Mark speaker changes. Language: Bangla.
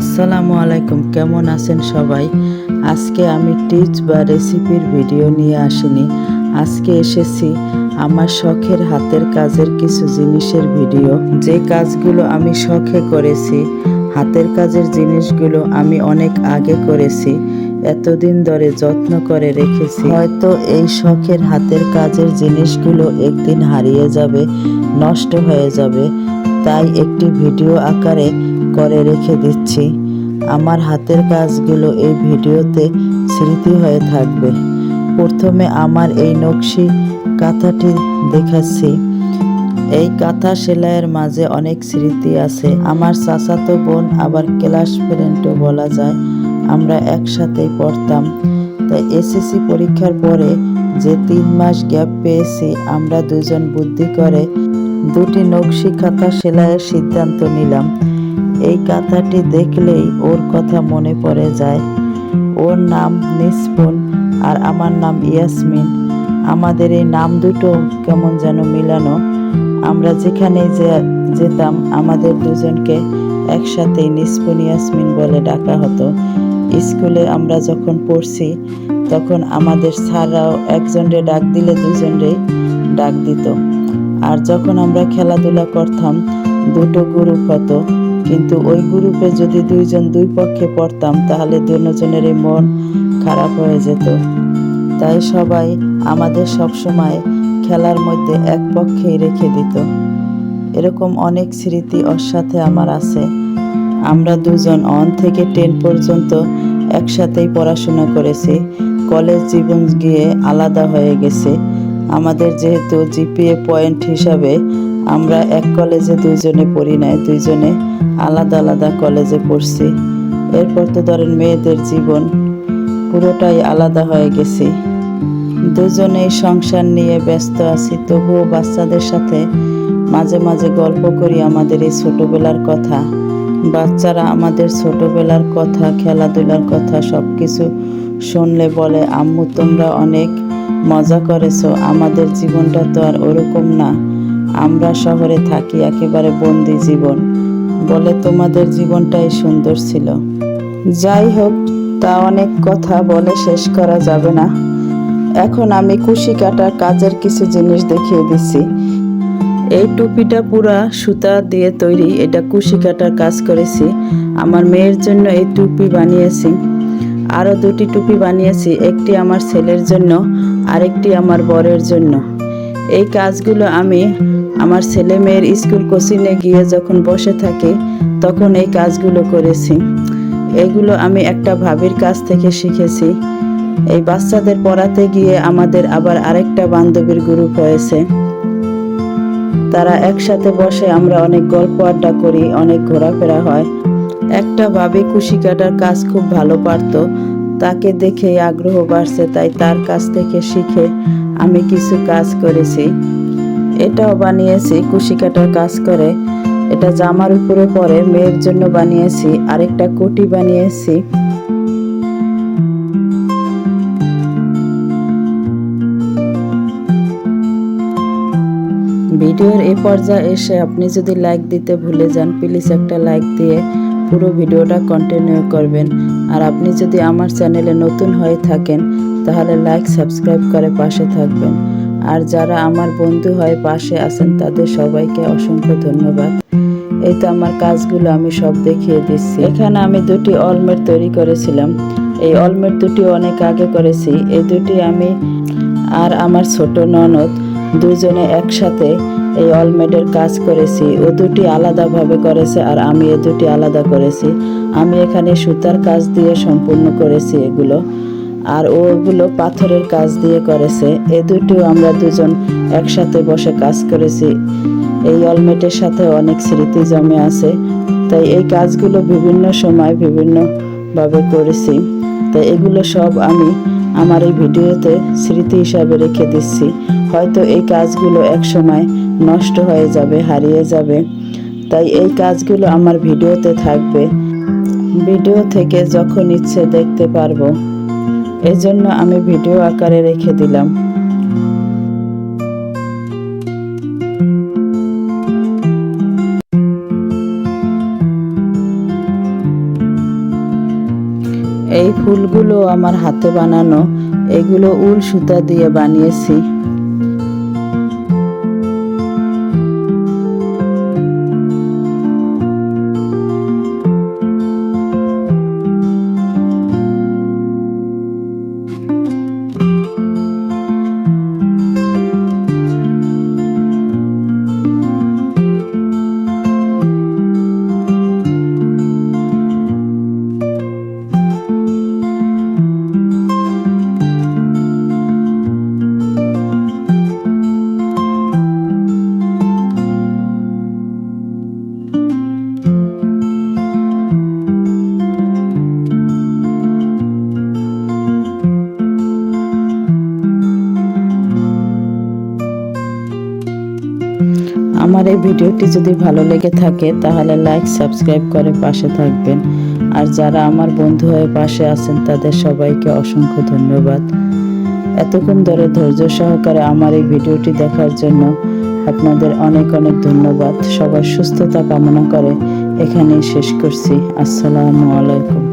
Speaker 1: আসসালামু আলাইকুম, কেমন আছেন সবাই? আজকে আমি টিচ বা রেসিপির ভিডিও নিয়ে আসিনি। আজকে এসেছি আমার শখের হাতের কাজের কিছু জিনিসের ভিডিও। যে কাজগুলো আমি শখে করেছি, হাতের কাজের জিনিসগুলো আমি অনেক আগে করেছি, এতদিন ধরে যত্ন করে রেখেছি। হয়তো এই শখের হাতের কাজের জিনিসগুলো একদিন হারিয়ে যাবে, নষ্ট হয়ে যাবে। তাই একটি ভিডিও আকারে করে রেখে দিচ্ছি। আমার হাতের কাজগুলো এই ভিডিওতে স্মৃতি হয়ে থাকবে। প্রথমে আমার এই নকশি কাঁথাটি দেখাচ্ছি। এই কাঁথা সেলাইয়ের মাঝে অনেক স্মৃতি আছে। আমার চাচাতো বোন, আবার ক্লাস ফ্রেন্ডও বলা যায়, আমরা একসাথেই পড়তাম। তাই এসএসসি পরীক্ষার পরে যে তিন মাস গ্যাপ পেয়েছি, আমরা দুজন বুদ্ধি করে দুটি নকশি কাঁথা সেলাইয়ের সিদ্ধান্ত নিলাম। এই কাঁথাটি দেখলেই ওর কথা মনে পড়ে যায়। ওর নাম নিসপুন আর আমার নাম ইয়াসমিন। আমাদের এই নাম দুটো কেমন যেন মিলানো। আমরা যেখানে যে যেতাম, আমাদের দুজনকে একসাথেই নিসপুন ইয়াসমিন বলে ডাকা হতো। স্কুলে আমরা যখন পড়ছি, তখন আমাদের স্যাররাও একজনরে ডাক দিলে দুজনরে ডাক দিত। আর যখন আমরা খেলাধুলা করতাম, দুটো গ্রুপ হতো। কিন্তু ওই গ্রুপে যদি দুইজন দুই পক্ষে পড়তাম, তাহলে দুজনেরই মন খারাপ হয়ে যেত। তাই সবাই আমাদের সবসময় খেলার মধ্যে এক পক্ষেই রেখে দিত। এরকম অনেক স্মৃতি ওর সাথে আমার আছে। আমরা দুজন অন থেকে টেন পর্যন্ত একসাথেই পড়াশোনা করেছি। কলেজ জীবন গিয়ে আলাদা হয়ে গেছে। আমাদের যেহেতু জিপিএ পয়েন্ট হিসাবে আমরা এক কলেজে দুইজনে পড়ি নাই, দুইজনে আলাদা আলাদা কলেজে পড়ছি। এরপর তো ধরেন মেয়েদের জীবন পুরোটাই আলাদা হয়ে গেছি। দুজনেই সংসার নিয়ে ব্যস্ত আছি, তবুও বাচ্চাদের সাথে মাঝে মাঝে গল্প করি আমাদের এই ছোটোবেলার কথা। বাচ্চারা আমাদের ছোটোবেলার কথা, খেলাধুলার কথা সব কিছু শুনলে বলে, আম্মু, তোমরা অনেক মজা করেছ, আমাদের জীবনটা তো আর ওরকম না। আমরা শহরে থাকি একেবারে বন্দি জীবন, বলে তোমাদের জীবনটাই সুন্দর ছিল। যাই হোক, তা অনেক কথা বলে শেষ করা যাবে না। এখন আমি কুশি কাটার কাজের কিছু জিনিস দেখিয়ে দিচ্ছি। এই টুপিটা পুরা সুতা দিয়ে তৈরি, এটা কুশি কাটার কাজ করেছি। আমার মেয়ের জন্য এই টুপি বানিয়েছি। আরও দুটি টুপি বানিয়েছি, একটি আমার ছেলের জন্য, আরেকটি আমার বরের জন্য। এই কাজগুলো আমি আমার ছেলে মেয়ের স্কুল কোচিংয়ে গিয়ে যখন বসে থাকি, তখন এই কাজগুলো করেছি। এগুলো আমি একটা ভাবির কাছ থেকে শিখেছি। এই বাচ্চাদের পড়াতে গিয়ে আমাদের আবার আরেকটা বান্ধবীর গ্রুপ হয়েছে। তারা একসাথে বসে আমরা অনেক গল্প আড্ডা করি, অনেক ঘোরাফেরা হয়। একটা ভাবি কুশি কাটার কাজ খুব ভালো পারতো তাকে দেখে আগ্রহ বাড়ছে, তাই তার কাছ থেকে শিখে আমি কিছু কাজ করেছি। এটাও বানিয়েছি কুশি কাটার কাজ করে। এটা জামার উপরে পরে মেয়ের জন্য বানিয়েছি, আরেকটা কোটি বানিয়েছি। ভিডিওর এই পর্যায়ে এসে আপনি যদি লাইক দিতে ভুলে যান প্লিজ একটা লাইক দিয়ে পুরো ভিডিওটা কন্টিনিউ করবেন। আর আপনি যদি আমার চ্যানেলে নতুন হয়ে থাকেন, তাহলে লাইক সাবস্ক্রাইব করে পাশে থাকবেন। আর যারা আমার বন্ধু হয়ে পাশে আছেন, তাদের সবাইকে অসংখ্য ধন্যবাদ। এই তো আমার কাজগুলো আমি সব দেখিয়ে দিচ্ছি। এখানে আমি দুটি অলমেট তৈরি করেছিলাম। এই অলমেট দুটি অনেক আগে করেছি। এই দুটি আমি আর আমার ছোট ননদ দুজনে একসাথে এই অলমেডের কাজ করেছি। ও দুটি আলাদাভাবে করেছে আর আমি এ দুটি আলাদা করেছি। আমি এখানে সুতার কাজ দিয়ে সম্পূর্ণ করেছি এগুলো। আর ওগুলো পাথরের কাজ দিয়ে করেছে। এ দুটিও আমরা দুজন একসাথে বসে কাজ করেছি। এই অলমেটের সাথে অনেক স্মৃতি জমে আছে। তাই এই কাজগুলো বিভিন্ন সময় বিভিন্নভাবে করেছি। তাই এগুলো সব আমি আমার এই ভিডিওতে স্মৃতি হিসাবে রেখে দিচ্ছি। হয়তো এই কাজগুলো এক সময় নষ্ট হয়ে যাবে, হারিয়ে যাবে। তাই এই কাজগুলো আমার ভিডিওতে থাকবে। ভিডিও থেকে যখন ইচ্ছে দেখতে পারব, এজন্য আমি ভিডিও আকারে রেখে দিলাম। এই ফুলগুলো আমার হাতে বানানো, এগুলো উল সুতা দিয়ে বানিয়েছি। আমার এই ভিডিওটি যদি ভালো লেগে থাকে, তাহলে লাইক সাবস্ক্রাইব করে পাশে থাকবেন। আর যারা আমার বন্ধু হয়ে পাশে আছেন, তাদের সবাইকে অসংখ্য ধন্যবাদ। এতক্ষণ ধরে ধৈর্য সহকারে আমার এই ভিডিওটি দেখার জন্য আপনাদের অনেক অনেক ধন্যবাদ। সবার সুস্থতা কামনা করে এখানেই শেষ করছি। আসসালামু আলাইকুম।